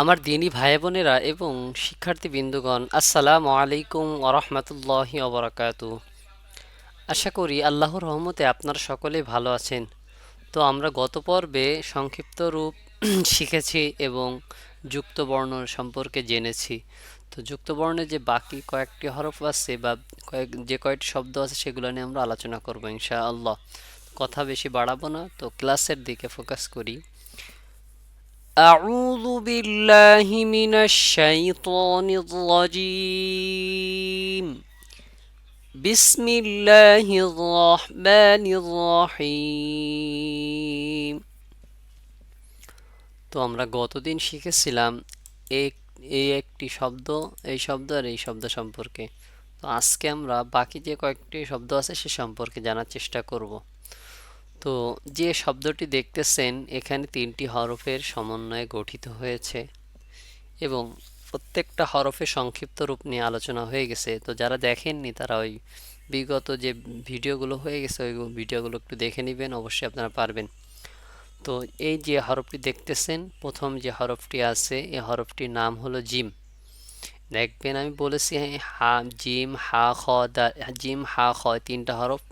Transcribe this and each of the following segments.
আমার দিনী ভাই বোনেরা এবং শিক্ষার্থী বিন্দুগণ আসসালামু আলাইকুম ওরহমতুল্লাহি ওবরাকাতু আশা করি আল্লাহর রহমতে আপনারা সকলেই ভালো আছেন। তো আমরা গত পর্বে সংক্ষিপ্ত রূপ শিখেছি এবং যুক্ত বর্ণ সম্পর্কে জেনেছি। তো যুক্ত বর্ণে যে বাকি কয়েকটি হরফ আছে বা কয়েক, যে কয়েকটি শব্দ আছে সেগুলো নিয়ে আমরা আলোচনা করব ইনশাআল্লাহ। কথা বেশি বাড়াবো না, তো ক্লাসের দিকে ফোকাস করি। أعوذ بالله من الشيطان الرجيم بسم الله الرحمن الرحيم তো আমরা গতদিন শিখেছিলাম এক এই একটি শব্দ এই শব্দ আর এই শব্দ সম্পর্কে তো আজকে আমরা বাকি যে কয়েকটি শব্দ আছে সে সম্পর্কে জানার চেষ্টা করব তো যে শব্দটি দেখতেছেন, এখানে তিনটি হরফের সমন্বয়ে গঠিত হয়েছে এবং প্রত্যেকটা হরফের সংক্ষিপ্ত রূপ নিয়ে আলোচনা হয়ে গেছে। তো যারা দেখেননি, তারা ওই বিগত যে ভিডিওগুলো হয়ে গেছে, ওই ভিডিওগুলো একটু দেখে নেবেন, অবশ্যই আপনারা পারবেন। তো এই যে হরফটি দেখতেছেন, প্রথম যে হরফটি আছে এই হরফটির নাম হলো জিম। দেখবেন আমি বলেছি হা জিম, হা, খ জিম, হা, খ, তিনটা হরফ।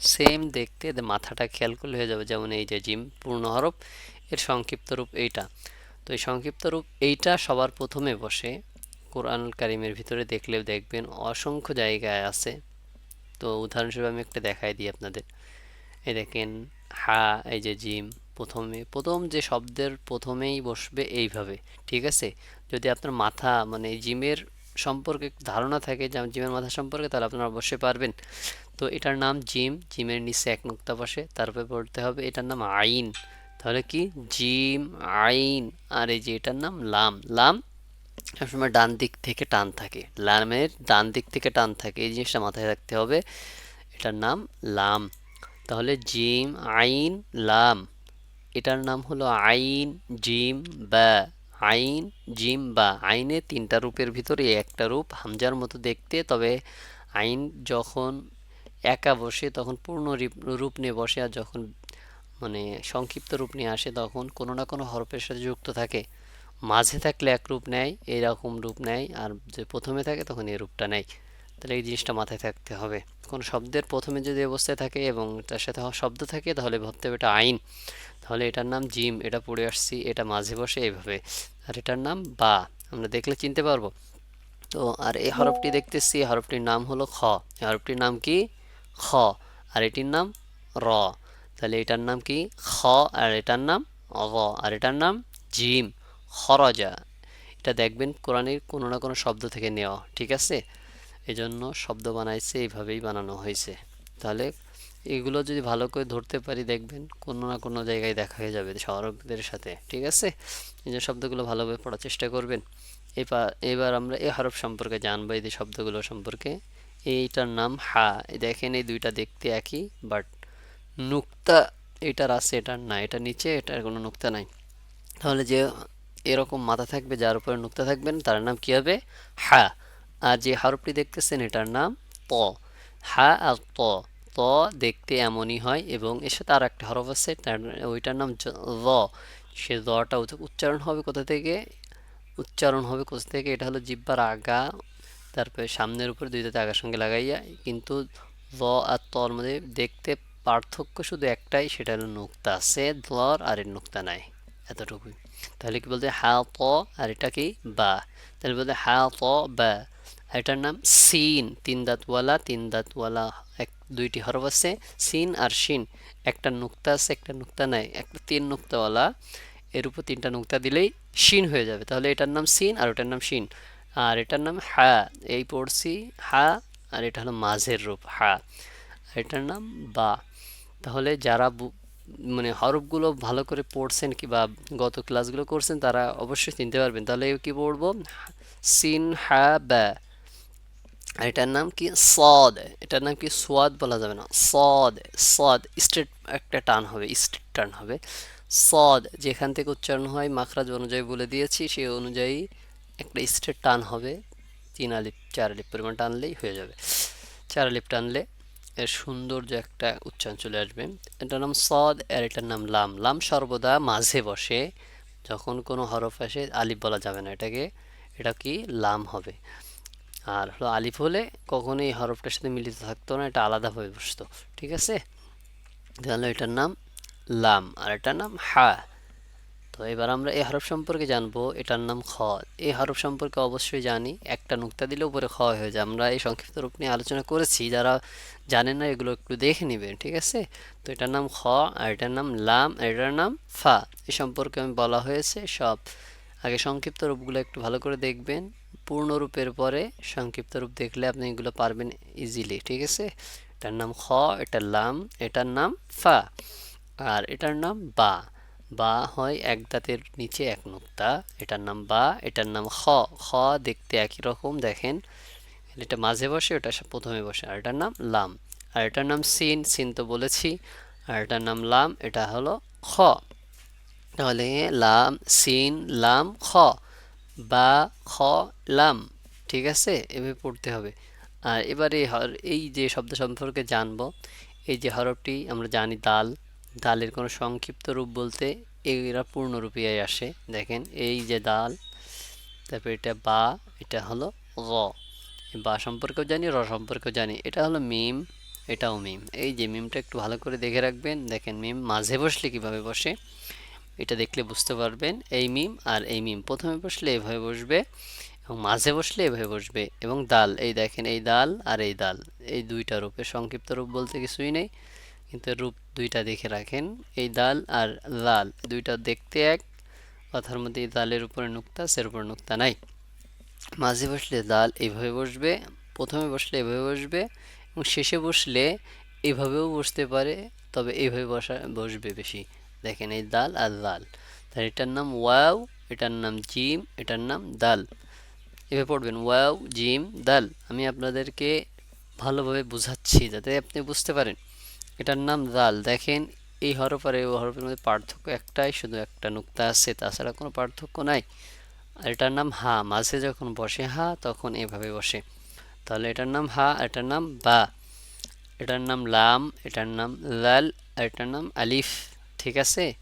সেম দেখতে, এদের মাথাটা খেয়াল করলে হয়ে যাবে যেমন এই যে জিম, পূর্ণ হরফ, এর সংক্ষিপ্ত রূপ এইটা। তো এই সংক্ষিপ্ত রূপ এইটা সবার প্রথমে বসে কোরআন কারিমের ভিতরে দেখলেও দেখবেন অসংখ্য জায়গায় আছে। তো উদাহরণস্বরূপ আমি একটা দেখাই দিই আপনাদের। এই দেখেন, হা, এই যে জিম, প্রথমে, প্রথম যে শব্দের প্রথমেই বসবে এইভাবে, ঠিক আছে? যদি আপনার মাথা মানে জিমের সম্পর্কে ধারণা থাকে যে জিমের মাথা সম্পর্কে, তাহলে আপনারা অবশ্যই পারবেন। তো এটার নাম জিম, জিমের নিচে এক নুক্তা বসে, তারপরে পড়তে হবে এটার নাম আইন। তাহলে কি? জিম, আইন, আর এই যে এটার নাম লাম। লাম সবসময় ডান দিক থেকে টান থাকে। লামের ডান দিক থেকে টান থাকে, এই জিনিসটা মাথায় রাখতে হবে। এটার নাম লাম। তাহলে জিম, আইন, লাম। এটার নাম হলো আইন, জিম, বা। আইন, জিম, বা। আইনের তিনটা রূপের ভিতরে একটা রূপ হামজার মতো দেখতে, তবে আইন যখন একা বসে তখন পূর্ণ রূপ নিয়ে বসে আর যখন মানে সংক্ষিপ্ত রূপ নিয়ে আসে তখন কোনো না কোনো হরফের সাথে যুক্ত থাকে। মাঝে থাকলে এক রূপ নেয় এইরকম রূপ নেয় আর যে প্রথমে থাকে তখন এই রূপটা নেয়। তাহলে এই জিনিসটা মাথায় থাকতে হবে। কোনো শব্দের প্রথমে যদি অবস্থায় থাকে এবং তার সাথে শব্দ থাকে তাহলে ভাবতে হবে এটা আইন। তাহলে এটার নাম জিম, এটা পড়ে আসছি, এটা মাঝে বসে এইভাবে। আর এটার নাম বা, আমরা দেখলে চিনতে পারব। তো আর এই হরফটি দেখতেছি হরফটির নাম হলো খ। হরফটির নাম কি? খ। আর এটির নাম র। তাহলে এটার নাম কি? খ আর এটার নাম র আর এটার নাম জিম। খরজা। এটা দেখবেন কোরআনের কোনো না কোনো শব্দ থেকে নেওয়া, ঠিক আছে? এজন্য শব্দ বানাইছে, এইভাবেই বানানো হয়েছে। তাহলে এগুলো যদি ভালো করে ধরতে পারি, দেখবেন কোনো না কোনো জায়গায় দেখা হয়ে যাবে সহরকদের সাথে, ঠিক আছে? এই যে শব্দগুলো ভালোভাবে পড়ার চেষ্টা করবেন। এবার এবার আমরা এই হরফ সম্পর্কে জানব, এই শব্দগুলো সম্পর্কে। এইটার নাম হা। দেখেন এই দুইটা দেখতে একই বাট নুক্তা এটার আছে, এটার না। এটা নিচে, এটার কোনো নুক্তা নাই। তাহলে যে এরকম মাথা থাকবে, যার উপরে নুক্তা থাকবেন, তার নাম কী হবে? হা। আর যে হরফটি দেখতেছেন, এটার নাম ত। হা আর ত। ত দেখতে এমনই হয়, এবং এর সাথে আর একটা হরফ আছে, তার ওইটার নাম র। সে রটা উচ্চারণ হবে কোথা থেকে? উচ্চারণ হবে কোথা থেকে? এটা হলো জিব্বার আগা তারপরে সামনের উপরে দুইটাতে আগার সঙ্গে লাগাইয়া, কিন্তু ল আর তর মধ্যে দেখতে পার্থক্য শুধু একটাই, সেটা হলো নুক্তা আছে, দর আর এর নুক্তা নাই, এতটুকুই। তাহলে কি বলতে হা, ত আর এটা কি? বা। তাহলে বলতে হা, ত, বা। এটার নাম সিন, তিন দাঁতওয়ালা তিন দাঁতওয়ালা, এক, দুইটি হরফ আছে, সিন আর শিন। একটা নুক্তা আছে, একটা নুক্তা নাই, একটা তিন নুক্তাওয়ালা। এর উপর তিনটা নুক্তা দিলেই শিন হয়ে যাবে। তাহলে এটার নাম সিন আর ওটার নাম শিন। আর এটার নাম হা, এই পড়ছি হা, আর এটা হলো মাঝের রূপ, হা। এটার নাম বা। তাহলে যারা মানে হরফগুলো ভালো করে পড়ছেন কিংবা গত ক্লাসগুলো করছেন, তারা অবশ্যই চিনতে পারবেন। তাহলে কি পড়ব? সিন, হা, ব্যা। আর এটার নাম কি? সদ। এটার নাম কি? সোয়াদ বলা যাবে না। সদ সদ স্ট্রেট একটা টান হবে স্ট্রেট টান হবে। সদ, যেখান থেকে উচ্চারণ হয়, মাখরাজ অনুযায়ী বলে দিয়েছি, সেই অনুযায়ী একটা স্ট্রেট টান হবে, তিন আলিপ চার আলিপ পরিমাণ টানলেই হয়ে যাবে। চার আলিপ টানলে এর সৌন্দর্য একটা উচ্চারণ চলে আসবে। এটার নাম সদ, আর এটার নাম লাম। লাম সর্বদা মাঝে বসে, যখন কোনো হরফ আসে আলিফ বলা যাবে না এটাকে। এটা কি? লাম হবে। আর হলো আলিফ হলে কখনোই এই হরফটার সাথে মিলিত থাকতো না, এটা আলাদাভাবে বসতো। ঠিক আছে? তাহলে এটার নাম লাম, আর এটার নাম হা। তো এবার আমরা এই হরফ সম্পর্কে জানব, এটার নাম খ। এই হরফ সম্পর্কে অবশ্যই জানি, একটা নুক্তা দিলে উপরে খ হয়ে যায়। আমরা এই সংক্ষিপ্ত রূপ নিয়ে আলোচনা করেছি, যারা জানেন না এগুলো একটু দেখে নেবেন, ঠিক আছে? তো এটার নাম খ, আর এটার নাম লাম, আর এটার নাম ফা। এই সম্পর্কে আমি বলা হয়েছে, সব। আগে সংক্ষিপ্ত রূপগুলো একটু ভালো করে দেখবেন। পূর্ণ রূপের পরে সংক্ষিপ্ত রূপ দেখলে আপনি এগুলো পারবেন ইজিলি ঠিক আছে? এটার নাম খ, এটার লাম, এটার নাম ফা। আর এটার নাম বা। বা হয় এক দাঁতের নিচে এক নুক্তা, এটার নাম বা, এটার নাম খ। খ দেখতে একই রকম, দেখেন। এটা মাঝে বসে, ওটা প্রথমে বসে। আর এটার নাম লাম। আর এটার নাম সিন সিন তো বলেছি। আর এটার নাম লাম, এটা হলো খ। তাহলে লাম, সিন, লাম, খ। বা, খ, লাম, ঠিক আছে? এভাবে পড়তে হবে। আর এবারে এই যে শব্দ সম্পর্কে জানব, এই যে হরফটি আমরা জানি দাল। দালের কোনো সংক্ষিপ্ত রূপ বলতে এরা পূর্ণরূপে আসে। দেখেন, এই যে দাল তারপর এটা বা, এটা হলো র বা সম্পর্কেও জানি, র সম্পর্কেও জানি। এটা হলো মিম, এটাও মিম। এই যে মিমটা একটু ভালো করে দেখে রাখবেন। দেখেন, মিম মাঝে বসলে কীভাবে বসে, এটা দেখলে বুঝতে পারবেন। এই মিম আর এই মিম, প্রথমে বসলে এভাবে বসবে এবং মাঝে বসলে এভাবে বসবে এবং দাল এই দেখেন, এই দাল আর এই দাল এই দুইটা রূপে সংক্ষিপ্ত রূপ বলতে কিছুই নেই। কিন্তু রূপ দুইটা দেখে রাখেন। এই দাল আর লাল, দুইটা দেখতে এক, কথার মধ্যে এই দালের উপরে নুক্তা, সের উপরে নুক্তা নাই। মাঝে বসলে দাল এইভাবে বসবে, প্রথমে বসলে এভাবে বসবে এবং শেষে বসলে এভাবেও বসতে পারে, তবে এইভাবে বসা, বসবে বেশি। দেখেন এই দাল আর লাল। তার এটার নাম ওয়াও, এটার নাম জিম, এটার নাম দাল। এভাবে পড়বেন, ওয়াও, জিম, দাল। আমি আপনাদেরকে ভালোভাবে বুঝাচ্ছি যাতে আপনি বুঝতে পারেন। এটার নাম দাল দেখেন, এই হরফ আর এই হরফের মধ্যে পার্থক্য একটাই, শুধু একটা নুক্তা আছে, তাছাড়া কোনো পার্থক্য নাই। আর এটার নাম হা, মাঝে যখন বসে হা, তখন এভাবে বসে। তাহলে এটার নাম হা এটার নাম বা। এটার নাম লাম, এটার নাম লাল, আর এটার নাম আলিফ, ঠিক আছে?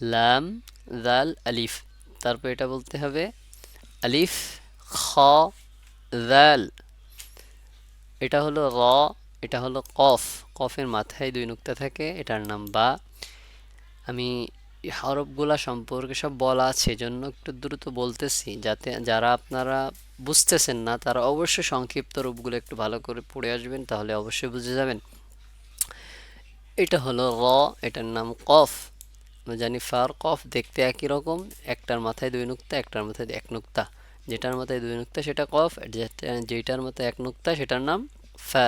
লাম, লাল, আলিফ। তারপর এটা বলতে হবে আলিফ, খ, লাল। এটা হলো র এটা হলো কফ। কফের মাথায় দুই নুক্তা থাকে, এটার নাম বা। আমি হরফগুলা সম্পর্কে সব বলা আছে জন্য একটু দ্রুত বলতেছি, যাতে যারা আপনারা বুঝতেছেন না, তারা অবশ্যই সংক্ষিপ্ত রূপগুলো একটু ভালো করে পড়ে আসবেন, তাহলে অবশ্যই বুঝে যাবেন। এটা হলো র এটার নাম কফ। জানি ফার, কফ দেখতে একই রকম, একটার মাথায় দুই নুক্তা, একটার মাথায় এক নুক্তা। যেটার মাথায় দুই নুক্তা, সেটা কফ যেটার মাথায় এক নুক্তা, সেটার নাম ফ্যা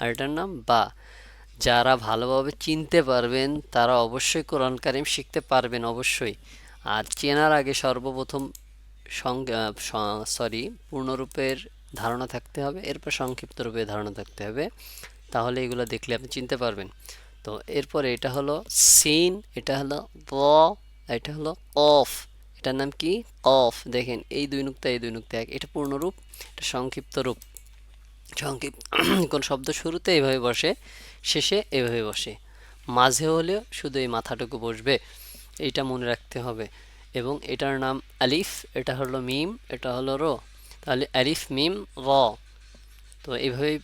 আর এটার নাম বা। যারা ভালোভাবে চিনতে পারবেন, তারা অবশ্যই কোরআন কারিম শিখতে পারবেন অবশ্যই। আর চেনার আগে সর্বপ্রথম সরি পূর্ণরূপের ধারণা থাকতে হবে, এরপর সংক্ষিপ্ত রূপে ধারণা থাকতে হবে, তাহলে এগুলো দেখলে আপনি চিনতে পারবেন। তো এরপরে এটা হলো সিন, এটা হলো ব এটা হলো অফ, এটার নাম কি? অফ, দেখেন, এই দুই নুক্তা, এই দুই নুক্তা এক, এটা পূর্ণরূপ, এটা সংক্ষিপ্ত রূপ। সংক্ষিপ্ত কোন শব্দ শুরুতে এভাবে বসে, শেষে এভাবে বসে। মাঝে হলেও শুধু এই মাথাটুকু বসবে, এইটা মনে রাখতে হবে। এবং এটার নাম আলিফ, এটা হলো মিম, এটা হলো র। তাহলে আলিফ, মিম, র। তো এইভাবেই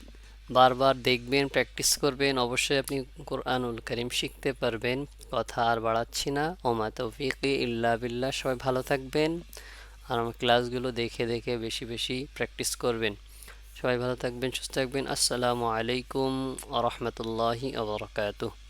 বারবার দেখবেন, প্র্যাকটিস করবেন। অবশ্যই আপনি কোরআনুল করিম শিখতে পারবেন। কথা আর বাড়াচ্ছি না। ওমা তৌফিক ইল্লা বিল্লাহ। সবাই ভালো থাকবেন। আর আমার ক্লাসগুলো দেখে দেখে বেশি বেশি প্র্যাকটিস করবেন। সবাই ভালো থাকবেন সুস্থ থাকবেন আসসালামু আলাইকুম আ রহমতুল্লাহি আবরকাতুহ